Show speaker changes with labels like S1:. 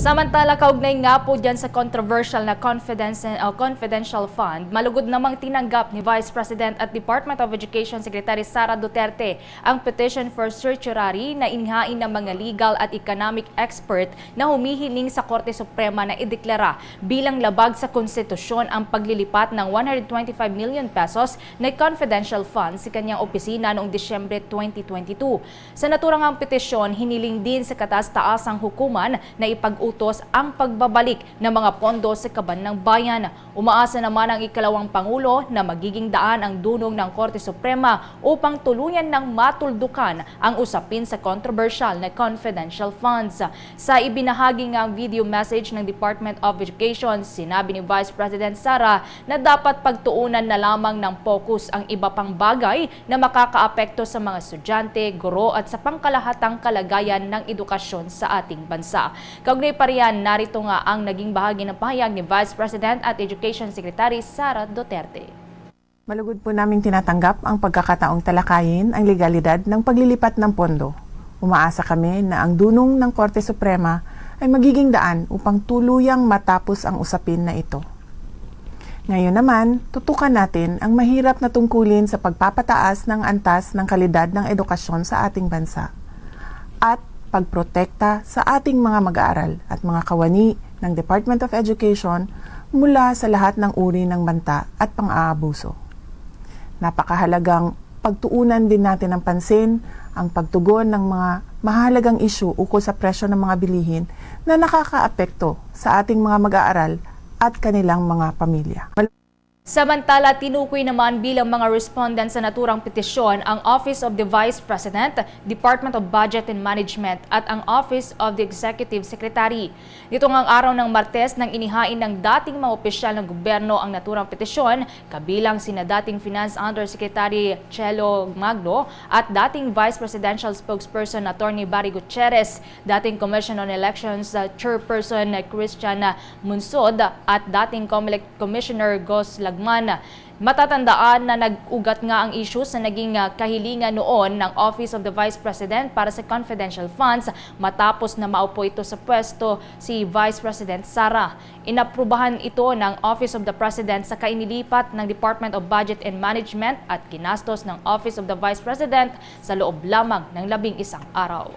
S1: Samantala, kaugnay nga po dyan sa controversial na confidence, uh, confidential fund, malugod namang tinanggap ni Vice President at Department of Education Secretary Sara Duterte ang petition for certiorari na inhain ng mga legal at economic expert na humihiling sa Korte Suprema na ideklara bilang labag sa konstitusyon ang paglilipat ng 125 million pesos na confidential fund sa kanyang opisina noong Disyembre 2022. Sa naturang ang petisyon, hiniling din sa kataas-taasang hukuman na ipag utos ang pagbabalik ng mga pondo sa kaban ng bayan. Umaasa naman ang ikalawang Pangulo na magiging daan ang dunong ng Korte Suprema upang tuluyan ng matuldukan ang usapin sa controversial na confidential funds. Sa ibinahagi ng video message ng Department of Education, sinabi ni Vice President Sara na dapat pagtuunan na lamang ng focus ang iba pang bagay na makakaapekto sa mga estudyante, guro at sa pangkalahatang kalagayan ng edukasyon sa ating bansa. Kaugnay pa riyan, narito nga ang naging bahagi ng pahayag ni Vice President at Education Secretary Sara Duterte.
S2: Malugod po naming tinatanggap ang pagkakataong talakayin ang legalidad ng paglilipat ng pondo. Umaasa kami na ang dunong ng Korte Suprema ay magiging daan upang tuluyang matapos ang usapin na ito. Ngayon naman, tutukan natin ang mahirap na tungkulin sa pagpapataas ng antas ng kalidad ng edukasyon sa ating bansa at pagprotekta sa ating mga mag-aaral at mga kawani ng Department of Education mula sa lahat ng uri ng banta at pang-aabuso. Napakahalagang pagtuunan din natin ng pansin ang pagtugon ng mga mahalagang isyu ukol sa presyo ng mga bilihin na nakakaapekto sa ating mga mag-aaral at kanilang mga pamilya.
S1: Samantala, tinukoy naman bilang mga respondent sa naturang petisyon ang Office of the Vice President, Department of Budget and Management at ang Office of the Executive Secretary. Dito ngang araw ng Martes nang inihain ng dating mga opisyal ng gobyerno ang naturang petisyon, kabilang sina dating Finance Undersecretary Chelo Magno at dating Vice Presidential Spokesperson Attorney Barry Gutierrez, dating Commission on Elections uh, Chairperson Christian Munsod at dating COMELEC Commissioner Gos Lagman. Matatandaan na nag-ugat nga ang issues na naging uh, kahilingan noon ng Office of the Vice President para sa confidential funds matapos na maupo ito sa pwesto si Vice President Sara. Inaprubahan ito ng Office of the President sa kainilipat ng Department of Budget and Management at kinastos ng Office of the Vice President sa loob lamang ng labing isang araw.